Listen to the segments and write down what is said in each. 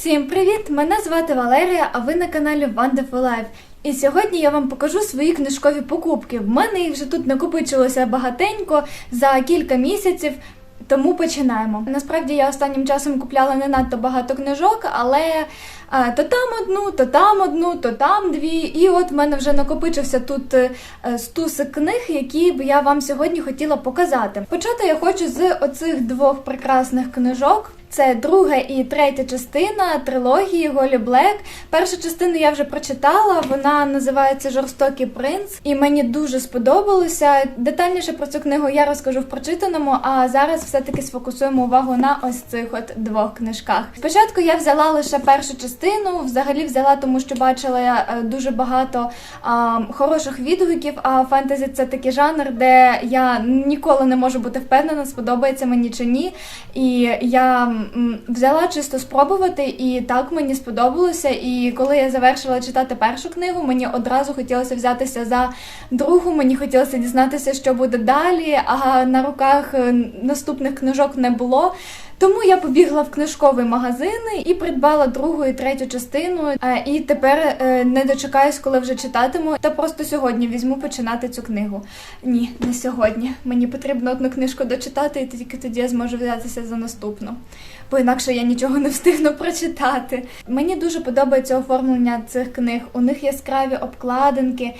Всім привіт! Мене звати Валерія, а ви на каналі Wonderful Life. І сьогодні я вам покажу свої книжкові покупки. В мене їх вже тут накопичилося багатенько за кілька місяців. Тому починаємо. Насправді я останнім часом купляла не надто багато книжок, але а, то там одну, то там одну, то там дві. І от в мене вже накопичився тут е, стусик книг, які б я вам сьогодні хотіла показати. Почати я хочу з оцих двох прекрасних книжок. Це друга і третя частина трилогії Голі Блек. Першу частину я вже прочитала. Вона називається Жорстокий принц, і мені дуже сподобалося. Детальніше про цю книгу я розкажу в прочитаному. А зараз все-таки сфокусуємо увагу на ось цих от двох книжках. Спочатку я взяла лише першу частину. Взагалі взяла, тому що бачила е, дуже багато а, хороших відгуків. А фентезі це такий жанр, де я ніколи не можу бути впевнена, сподобається мені чи ні. І я взяла чисто спробувати, і так мені сподобалося. І коли я завершила читати першу книгу, мені одразу хотілося взятися за другу. Мені хотілося дізнатися, що буде далі. А на руках е, наступних книжок не було. Тому я побігла в книжковий магазин і придбала другу і третю частину. Е, І тепер е, не дочекаюсь, коли вже читатиму. Та просто сьогодні візьму починати цю книгу. Ні, не сьогодні. Мені потрібно одну книжку дочитати, і тільки тоді я зможу взятися за наступну. Бо інакше я нічого не встигну прочитати. Мені дуже подобається оформлення цих книг. У них яскраві обкладинки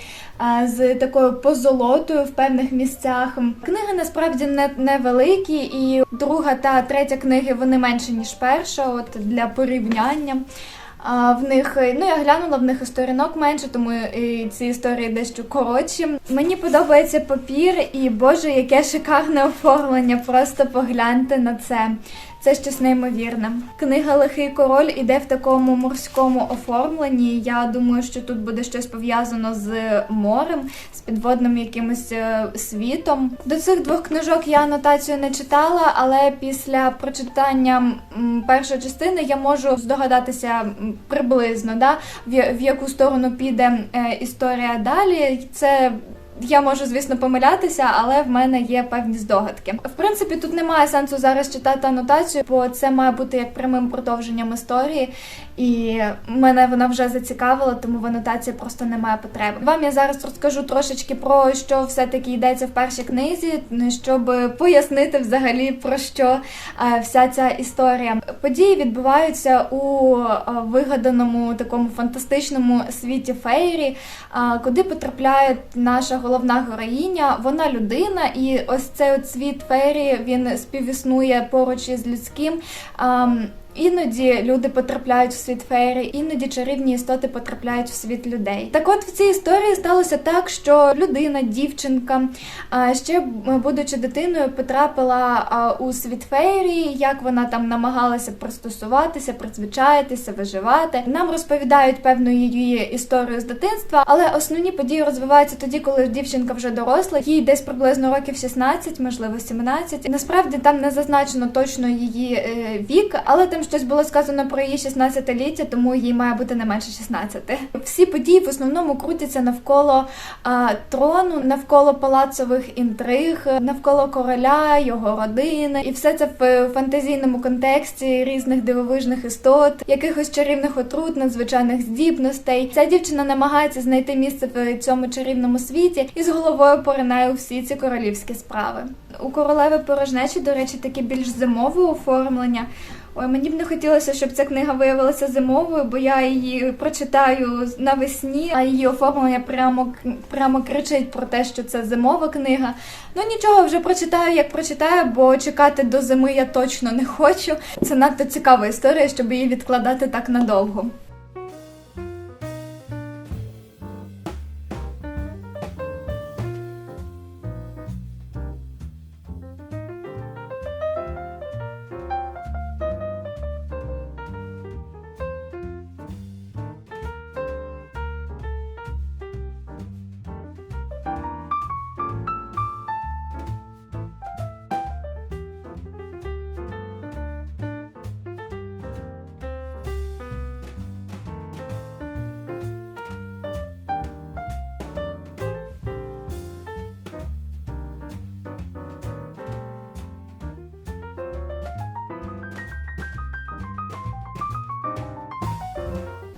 з такою позолотою в певних місцях. Книги насправді не невеликі, і друга та третя книги вони менше ніж перша, от для порівняння. А в них ну я глянула в них і сторінок менше, тому і ці історії дещо коротші. Мені подобається папір, і боже, яке шикарне оформлення! Просто погляньте на це. Це щось неймовірне. Книга Лихий король іде в такому морському оформленні. Я думаю, що тут буде щось пов'язано з морем, з підводним якимось е, світом. До цих двох книжок я анотацію не читала, але після прочитання першої частини я можу здогадатися приблизно, да, в, яку сторону піде е, історія далі. Це я можу, звісно, помилятися, але в мене є певні здогадки. В принципі, тут немає сенсу зараз читати анотацію, бо це має бути як прямим продовженням історії, і мене вона вже зацікавила, тому в анотації просто немає потреби. Вам я зараз розкажу трошечки про що все-таки йдеться в першій книзі, щоб пояснити взагалі про що е, вся ця історія. Події відбуваються у е, вигаданому такому фантастичному світі фейрі, куди потрапляє наша головна героїня. Вона людина, і ось цей от світ фейрі він співіснує поруч із людським. Іноді люди потрапляють в світ фейрі, іноді чарівні істоти потрапляють в світ людей. Так от в цій історії сталося так, що людина, дівчинка, ще будучи дитиною, потрапила у світ фейрі, як вона там намагалася пристосуватися, призвичаїтися, виживати. Нам розповідають певну її історію з дитинства, але основні події розвиваються тоді, коли дівчинка вже доросла, їй десь приблизно років 16, можливо 17. Насправді там не зазначено точно її е, вік, але там щось було сказано про її 16-ліття, тому їй має бути не менше 16. Всі події в основному крутяться навколо а, трону, навколо палацових інтриг, навколо короля, його родини, і все це в фантазійному контексті різних дивовижних істот, якихось чарівних отрут, надзвичайних здібностей. Ця дівчина намагається знайти місце в цьому чарівному світі і з головою поринає у всі ці королівські справи. У королеви порожнечі, до речі, таке більш зимове оформлення. Ой, мені б не хотілося, щоб ця книга виявилася зимовою, бо я її прочитаю навесні, а її оформлення прямо, прямо кричить про те, що це зимова книга. Ну нічого, вже прочитаю, як прочитаю, бо чекати до зими я точно не хочу. Це надто цікава історія, щоб її відкладати так надовго.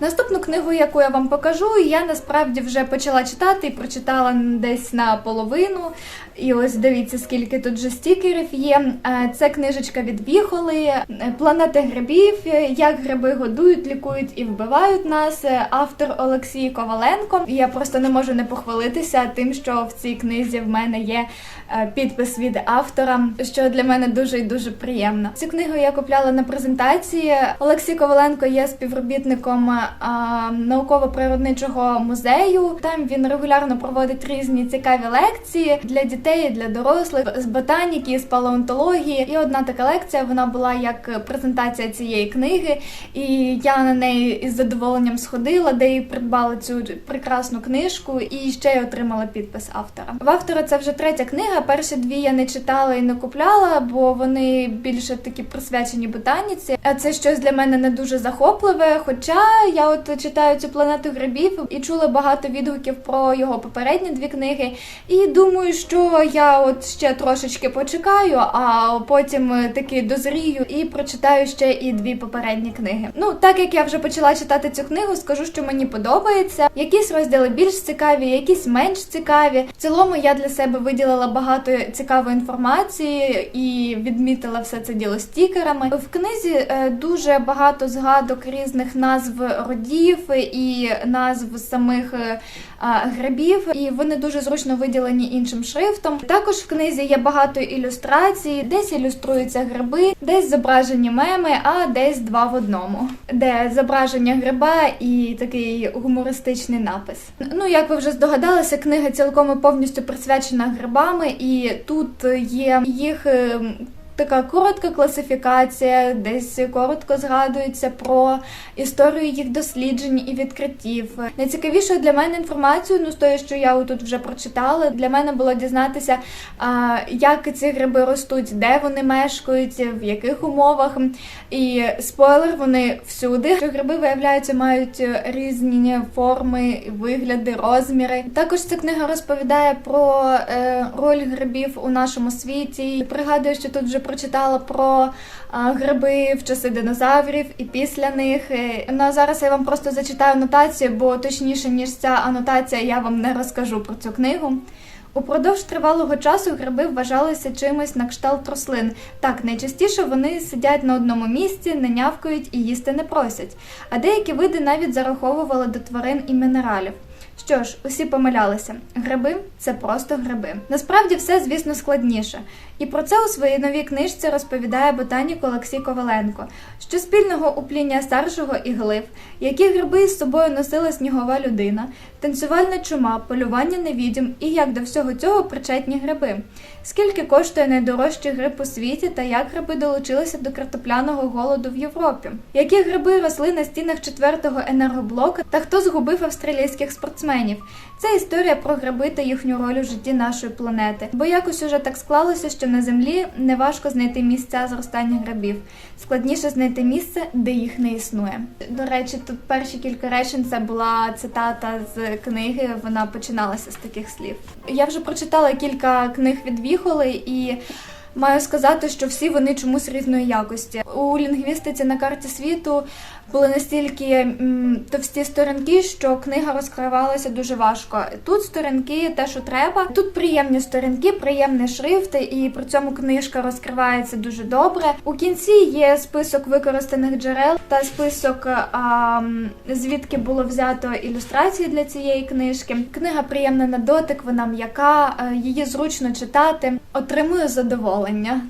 Наступну книгу, яку я вам покажу, я насправді вже почала читати і прочитала десь на половину. І ось дивіться, скільки тут вже стікерів є. Е, Це книжечка від Віхоли, е, Планети грибів, е, як гриби годують, лікують і вбивають нас. Автор Олексій Коваленко. Я просто не можу не похвалитися тим, що в цій книзі в мене є підпис від автора, що для мене дуже і дуже приємно. Цю книгу я купляла на презентації. Олексій Коваленко є співробітником науково-природничого музею. Там він регулярно проводить різні цікаві лекції для дітей, і для дорослих з ботаніки, з палеонтології. І одна така лекція вона була як презентація цієї книги, і я на неї із задоволенням сходила, де і придбала цю прекрасну книжку, і ще й отримала підпис автора. В автора це вже третя книга. Перші дві я не читала і не купляла, бо вони більше такі присвячені ботаніці. А це щось для мене не дуже захопливе. Хоча я от читаю цю планету грибів і чула багато відгуків про його попередні дві книги. І думаю, що я от ще трошечки почекаю, а потім е, таки дозрію і прочитаю ще і дві попередні книги. Ну, так як я вже почала читати цю книгу, скажу, що мені подобається. Якісь розділи більш цікаві, якісь менш цікаві. В цілому я для себе виділила багато цікавої інформації і відмітила все це діло стікерами. В книзі е, дуже багато згадок різних назв родів і назв самих е, грибів, і вони дуже зручно виділені іншим шрифтом. Також в книзі є багато ілюстрацій, десь ілюструються гриби, десь зображені меми, а десь два в одному, де зображення гриба і такий гумористичний напис. Ну, як ви вже здогадалися, книга цілком і повністю присвячена грибами, і тут є їх. Така коротка класифікація, десь коротко згадується про історію їх досліджень і відкриттів. Найцікавішою для мене інформацією, ну з тої, що я тут вже прочитала, для мене було дізнатися, як ці гриби ростуть, де вони мешкають, в яких умовах. І спойлер, вони всюди. Що гриби виявляються, мають різні форми, вигляди, розміри. Також ця книга розповідає про е, роль грибів у нашому світі. Пригадую, що тут вже прочитала про гриби в часи динозаврів і після них. Е, Ну а зараз я вам просто зачитаю анотацію, бо точніше ніж ця анотація, я вам не розкажу про цю книгу. Упродовж тривалого часу гриби вважалися чимось на кшталт рослин. Так, найчастіше вони сидять на одному місці, не нявкають і їсти не просять. А деякі види навіть зараховували до тварин і мінералів. Що ж, усі помилялися. Гриби це просто гриби. Насправді все, звісно, складніше. І про це у своїй новій книжці розповідає ботанік Олексій Коваленко, що спільного у пління старшого і глив, які гриби з собою носила снігова людина, танцювальна чума, полювання невідім і як до всього цього причетні гриби. Скільки коштує найдорожчий гриб у світі та як гриби долучилися до картопляного голоду в Європі? Які гриби росли на стінах четвертого енергоблока та хто згубив австралійських спортсменів? Це історія про гриби та їхню роль у житті нашої планети. Бо якось уже так склалося, що на землі неважко знайти місця зростання грибів. Складніше знайти місце, де їх не існує. До речі, тут перші кілька речень це була цитата з книги. Вона починалася з таких слів. Я вже прочитала кілька книг від Віхоли і. Маю сказати, що всі вони чомусь різної якості. У лінгвістиці на карті світу були настільки товсті сторінки, що книга розкривалася дуже важко. Тут сторінки те, що треба. Тут приємні сторінки, приємний шрифт, і при цьому книжка розкривається дуже добре. У кінці є список використаних джерел та список, а, звідки було взято ілюстрації для цієї книжки. Книга приємна на дотик, вона м'яка, е, її зручно читати. Отримую задоволення задоволення.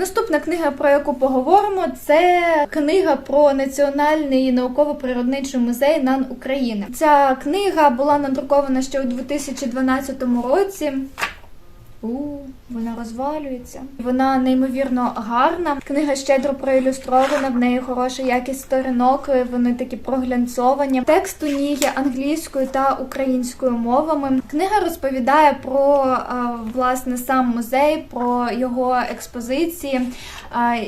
Наступна книга, про яку поговоримо, це книга про Національний науково-природничий музей НАН України. Ця книга була надрукована ще у 2012 році. У, вона розвалюється. Вона неймовірно гарна. Книга щедро проілюстрована, в неї хороша якість сторінок, вони такі проглянцовані. Текст у ній є англійською та українською мовами. Книга розповідає про власне сам музей, про його експозиції.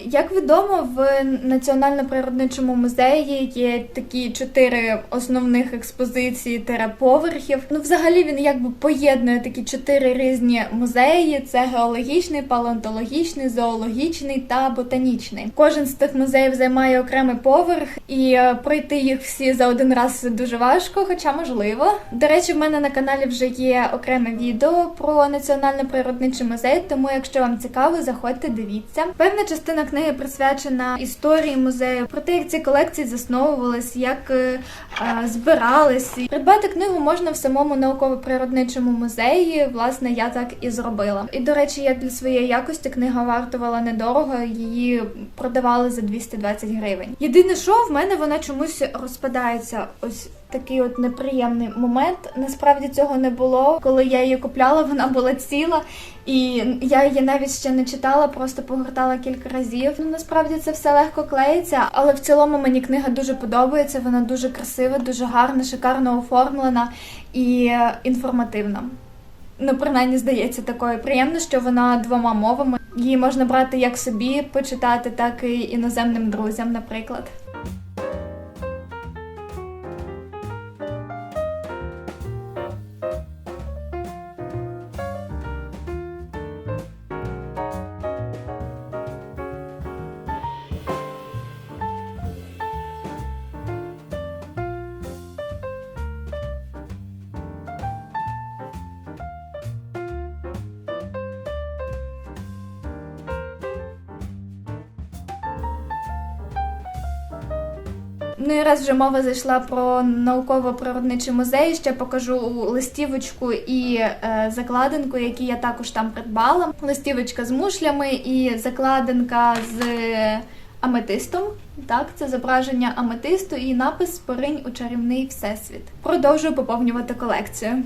Як відомо, в Національно-природничому музеї є такі чотири основних експозиції тераповерхів. Ну, взагалі він якби поєднує такі чотири різні музеї: це геологічний, палеонтологічний, зоологічний та ботанічний. Кожен з тих музеїв займає окремий поверх, і е, пройти їх всі за один раз дуже важко, хоча можливо. До речі, в мене на каналі вже є окреме відео про національно-природничий музей, тому якщо вам цікаво, заходьте, дивіться. Певна частина книги присвячена історії музею, про те, як ці колекції засновувались, як е, е, збирались. Придбати книгу можна в самому науково-природничому музеї. Власне, я так і зробила. І до речі, як для своєї якості книга вартувала недорого, її продавали за 220 гривень. Єдине, що в мене вона чомусь розпадається. Ось такий от неприємний момент. Насправді цього не було. Коли я її купляла, вона була ціла, і я її навіть ще не читала, просто погортала кілька разів. Ну насправді це все легко клеїться, але в цілому мені книга дуже подобається. Вона дуже красива, дуже гарна, шикарно оформлена і е, інформативна. Ну, принаймні, здається, такою приємно, що вона двома мовами. Її можна брати як собі почитати, так і іноземним друзям, наприклад. Ну і раз вже мова зайшла про науково-природничий музей, ще покажу листівочку і е, закладинку, які я також там придбала. Листівочка з мушлями і закладинка з аметистом. Так, це зображення аметисту і напис Поринь у чарівний всесвіт. Продовжую поповнювати колекцію.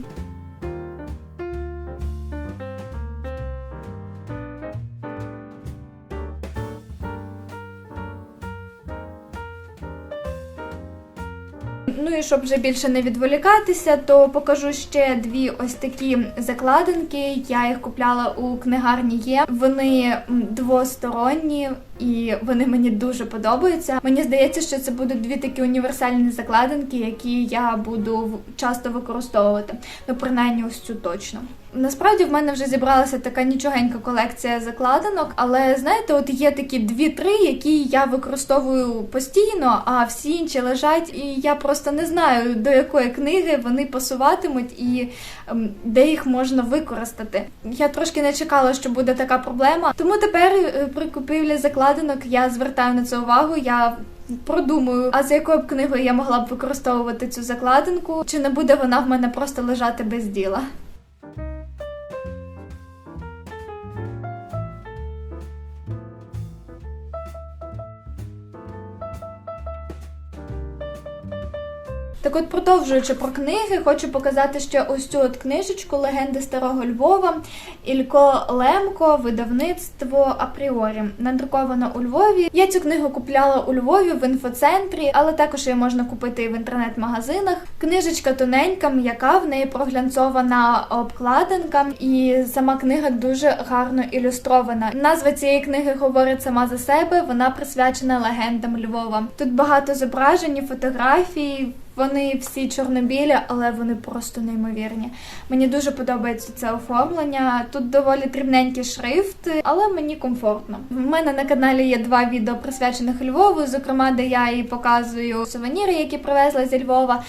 Щоб вже більше не відволікатися, то покажу ще дві ось такі закладинки. Я їх купляла у книгарні є. Вони двосторонні і вони мені дуже подобаються. Мені здається, що це будуть дві такі універсальні закладинки, які я буду часто використовувати. Ну, принаймні, ось цю точно. Насправді в мене вже зібралася така нічогенька колекція закладинок, але знаєте, от є такі дві-три, які я використовую постійно, а всі інші лежать, і я просто не знаю до якої книги вони пасуватимуть і де їх можна використати. Я трошки не чекала, що буде така проблема. Тому тепер е, при купівлі закладинок я звертаю на це увагу. Я Продумую, а за якою б книгою я могла б використовувати цю закладинку, чи не буде вона в мене просто лежати без діла. Так от, продовжуючи про книги, хочу показати ще ось цю от книжечку Легенди старого Львова Ілько Лемко, видавництво Апріорі. Надрукована у Львові. Я цю книгу купляла у Львові в інфоцентрі, але також її можна купити і в інтернет-магазинах. Книжечка тоненька, м'яка, в неї проглянцована обкладинка, і сама книга дуже гарно ілюстрована. Назва цієї книги говорить сама за себе. Вона присвячена легендам Львова. Тут багато зображень, фотографій. Вони всі чорно-білі, але вони просто неймовірні. Мені дуже подобається це оформлення. Тут доволі дрібненький шрифт, але мені комфортно. В мене на каналі є два відео присвячених Львову, зокрема, де я і показую сувеніри, які привезла зі Львова.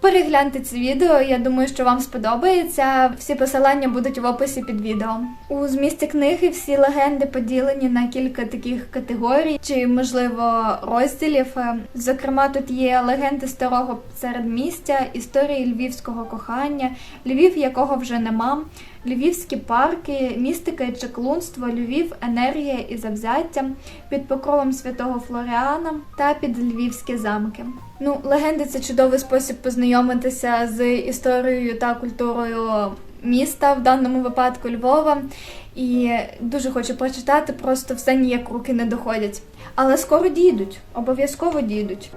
Перегляньте це відео, я думаю, що вам сподобається. Всі посилання будуть в описі під відео. У змісті книги всі легенди поділені на кілька таких категорій чи, можливо, розділів. Е, Зокрема, тут є легенди старого середмістя, історії львівського кохання, Львів, якого вже нема. Львівські парки, містика і чаклунство, Львів, енергія і завзяття під покровом святого Флоріана та під львівські замки. Ну, легенди це чудовий спосіб познайомитися з історією та культурою міста, в даному випадку Львова. І дуже хочу прочитати, просто все ніяк руки не доходять. Але скоро дійдуть, обов'язково дійдуть.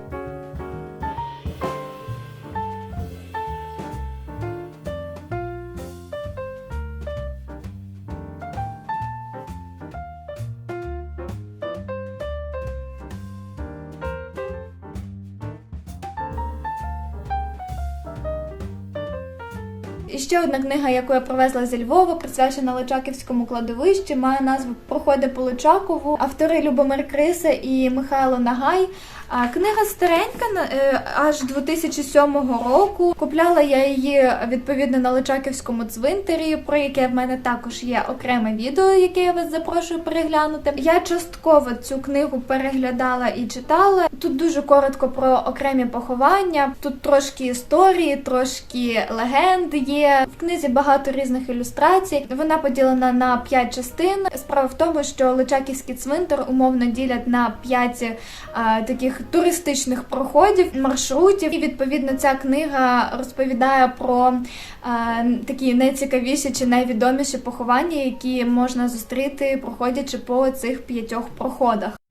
Ще одна книга, яку я привезла зі Львова, присвячена Личаківському кладовищі, має назву Проходи по Личакову. Автори Любомир Криса і Михайло Нагай. А книга старенька е, аж 2007 року. Купляла я її відповідно на Личаківському цвинтарі, про яке в мене також є окреме відео, яке я вас запрошую переглянути. Я частково цю книгу переглядала і читала. Тут дуже коротко про окремі поховання. Тут трошки історії, трошки легенд є. В книзі багато різних ілюстрацій. Вона поділена на п'ять частин. Справа в тому, що Личаківський цвинтар умовно ділять на п'ять а, таких туристичних проходів, маршрутів. І відповідно ця книга розповідає про а, такі найцікавіші чи найвідоміші поховання, які можна зустріти, проходячи по цих п'ятьох проходах.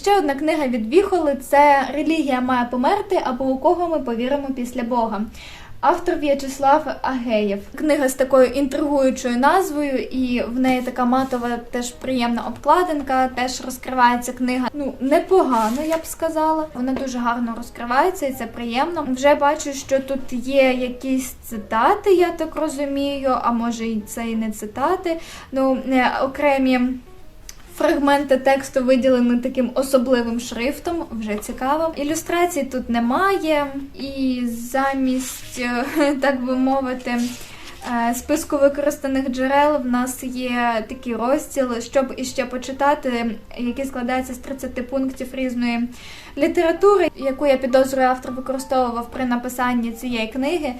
Ще одна книга від Віхоли це Релігія має померти або у кого ми повіримо після Бога. Автор В'ячеслав Агеєв. Книга з такою інтригуючою назвою, і в неї така матова, теж приємна обкладинка. Теж розкривається книга. Ну непогано, я б сказала. Вона дуже гарно розкривається, і це приємно. Вже бачу, що тут є якісь цитати, я так розумію. А може і це і не цитати. Ну е, окремі. Фрагменти тексту виділені таким особливим шрифтом, вже цікаво. Ілюстрацій тут немає, і замість, е, так би мовити, е, списку використаних джерел в нас є такий розділ, щоб іще почитати, який складається з 30 пунктів різної літератури, яку я підозрюю, автор використовував при написанні цієї книги.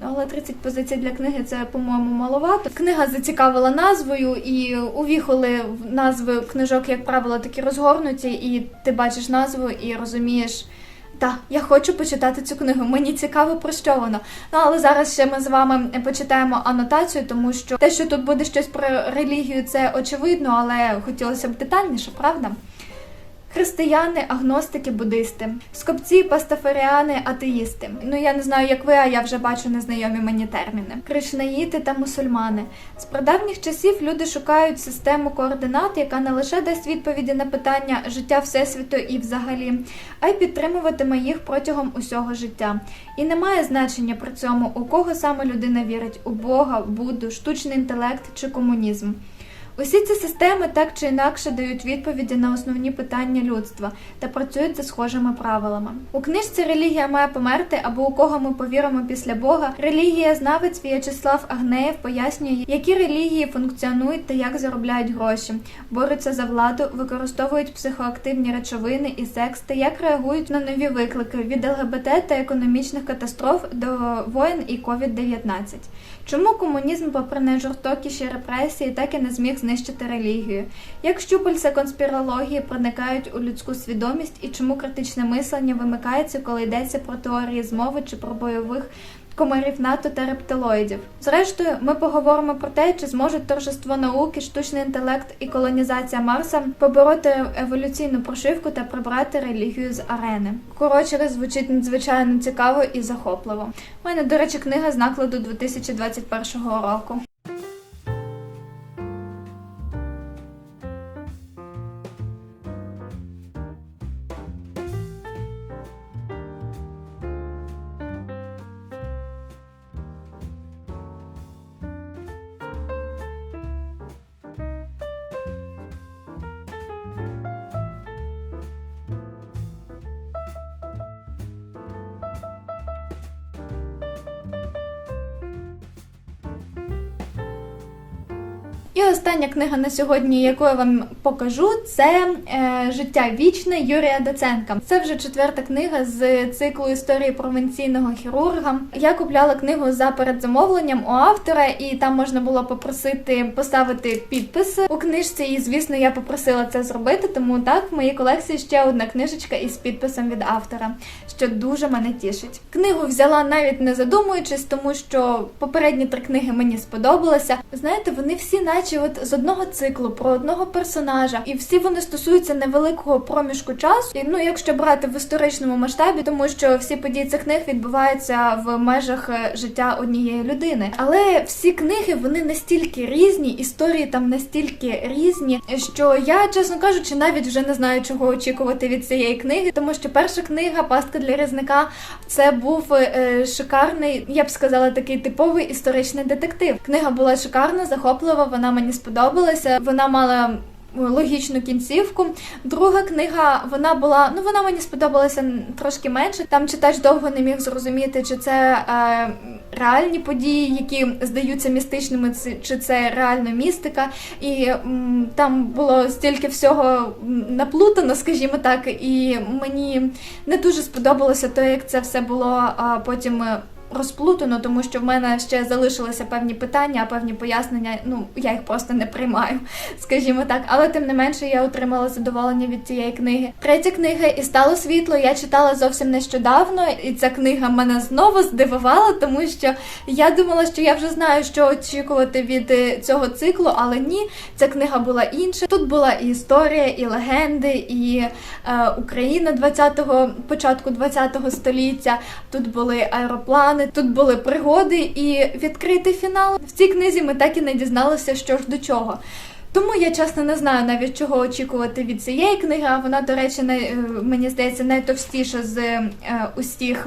Але 30 позицій для книги це, по-моєму, маловато. Книга зацікавила назвою, і увіхоли назви книжок, як правило, такі розгорнуті, і ти бачиш назву і розумієш. Так, я хочу почитати цю книгу. Мені цікаво про що воно. Ну але зараз ще ми з вами почитаємо анотацію, тому що те, що тут буде щось про релігію, це очевидно, але хотілося б детальніше, правда? Християни, агностики, буддисти, скопці, пастафаріани, атеїсти. Ну я не знаю, як ви, а я вже бачу незнайомі мені терміни. Кришнаїти та мусульмани. З прадавніх часів люди шукають систему координат, яка не лише дасть відповіді на питання життя всесвіту і взагалі, а й підтримуватиме їх протягом усього життя. І не має значення при цьому, у кого саме людина вірить у Бога, Будду, штучний інтелект чи комунізм. Усі ці системи так чи інакше дають відповіді на основні питання людства та працюють за схожими правилами. У книжці Релігія має померти або у кого ми повіримо після Бога. Релігія знавець В'ячеслав Агнеєв пояснює, які релігії функціонують та як заробляють гроші, борються за владу, використовують психоактивні речовини і секс та як реагують на нові виклики від ЛГБТ та економічних катастроф до воєн і COVID-19. Чому комунізм, попри найжорстокіші репресії, так і не зміг знищити релігію? Як щупальця конспірології проникають у людську свідомість і чому критичне мислення вимикається, коли йдеться про теорії змови чи про бойових комарів НАТО та рептилоїдів? Зрештою, ми поговоримо про те, чи зможуть торжество науки, штучний інтелект і колонізація Марса побороти еволюційну прошивку та прибрати релігію з арени. Коротше, звучить надзвичайно цікаво і захопливо. У мене, до речі, книга з накладу 2021 року. Остання книга на сьогодні, яку я вам покажу, це е, Життя вічне Юрія Доценка. Це вже четверта книга з циклу історії провінційного хірурга. Я купляла книгу за передзамовленням у автора, і там можна було попросити поставити підпис у книжці. І звісно, я попросила це зробити. Тому так в моїй колекції ще одна книжечка із підписом від автора, що дуже мене тішить. Книгу взяла навіть не задумуючись, тому що попередні три книги мені сподобалися. Знаєте, вони всі, наче от одного циклу про одного персонажа, і всі вони стосуються невеликого проміжку часу. І, ну, якщо брати в історичному масштабі, тому що всі події цих книг відбуваються в межах е, життя однієї людини. Але всі книги вони настільки різні, історії там настільки різні, що я, чесно кажучи, навіть вже не знаю, чого очікувати від цієї книги, тому що перша книга Пастка для різника це був е, шикарний, я б сказала, такий типовий історичний детектив. Книга була шикарна, захоплива. Вона мені сподобалася. Вона мала. Логічну кінцівку. Друга книга вона була, ну вона мені сподобалася трошки менше. Там читач довго не міг зрозуміти, чи це е, реальні події, які здаються містичними, чи це реальна містика. І м, там було стільки всього наплутано, скажімо так, і мені не дуже сподобалося те, як це все було а, потім. Розплутано, тому що в мене ще залишилися певні питання, певні пояснення. Ну я їх просто не приймаю, скажімо так. Але тим не менше я отримала задоволення від цієї книги. Третя книга і стало світло. Я читала зовсім нещодавно, і ця книга мене знову здивувала, тому що я думала, що я вже знаю, що очікувати від е, цього циклу, але ні, ця книга була інша. Тут була і історія, і легенди, і е, Україна 20-го, початку 20-го століття. Тут були аероплани, тут були пригоди і відкритий фінал. В цій книзі ми так і не дізналися, що ж до чого. Тому я чесно не знаю навіть чого очікувати від цієї книги. А вона, до речі, най, е, мені здається, найтовстіша з е, усіх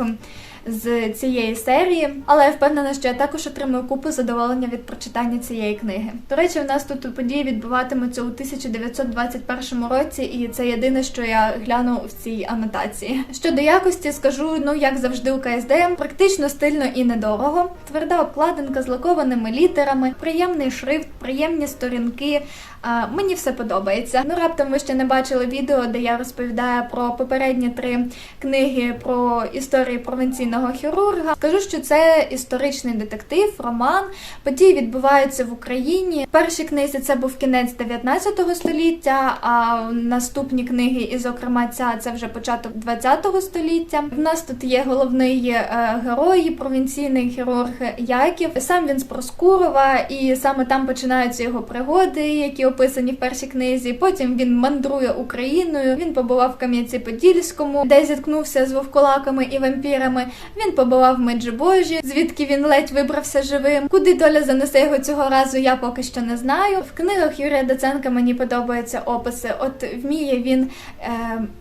з цієї серії. Але я впевнена, що я також отримую купу задоволення від прочитання цієї книги. До речі, у нас тут події відбуватимуться у 1921 році, і це єдине, що я гляну в цій анотації. Щодо якості, скажу, ну як завжди у КСД, практично стильно і недорого. Тверда обкладинка з лакованими літерами, приємний шрифт, приємні сторінки. А, мені все подобається. Ну раптом ви ще не бачили відео, де я розповідаю про попередні три книги про історії провінційного хірурга. Скажу, що це історичний детектив, роман. Події відбуваються в Україні. В першій книзі це був кінець 19 століття, а наступні книги, і зокрема ця це вже початок 20 століття. В нас тут є головний е, герой, провінційний хірург Яків. Сам він з Проскурова, і саме там починаються його пригоди, які описані в першій книзі. Потім він мандрує Україною. Він побував в Кам'янці-Подільському, де зіткнувся з вовкулаками і вампірами. Він побував в Меджибожі, звідки він ледь вибрався живим. Куди доля занесе його цього разу, я поки що не знаю. В книгах Юрія Доценка мені подобаються описи. От вміє він е,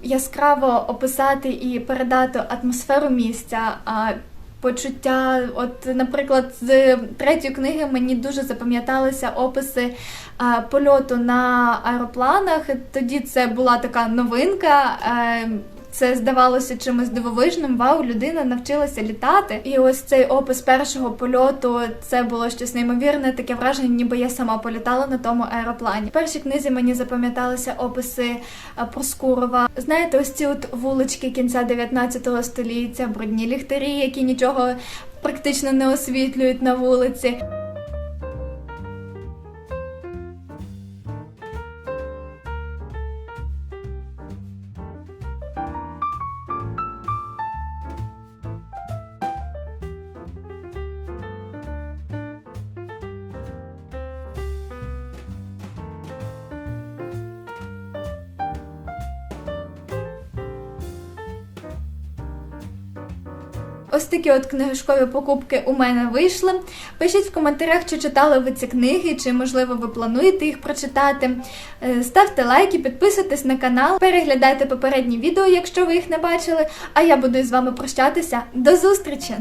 яскраво описати і передати атмосферу місця. А Почуття, от, наприклад, з третьої книги мені дуже запам'яталися описи а, польоту на аеропланах. Тоді це була така новинка. Е, це здавалося чимось дивовижним. Вау, людина навчилася літати. І ось цей опис першого польоту це було щось неймовірне, таке враження, ніби я сама політала на тому аероплані. В першій книзі мені запам'яталися описи Проскурова. Знаєте, ось ці от вулички кінця 19 століття, брудні ліхтарі, які нічого практично не освітлюють на вулиці. Ось такі от книжкові покупки у мене вийшли. Пишіть в коментарях, чи читали ви ці книги, чи можливо ви плануєте їх прочитати. Е, Ставте лайки, підписуйтесь на канал, переглядайте попередні відео, якщо ви їх не бачили. А я буду з вами прощатися. До зустрічі!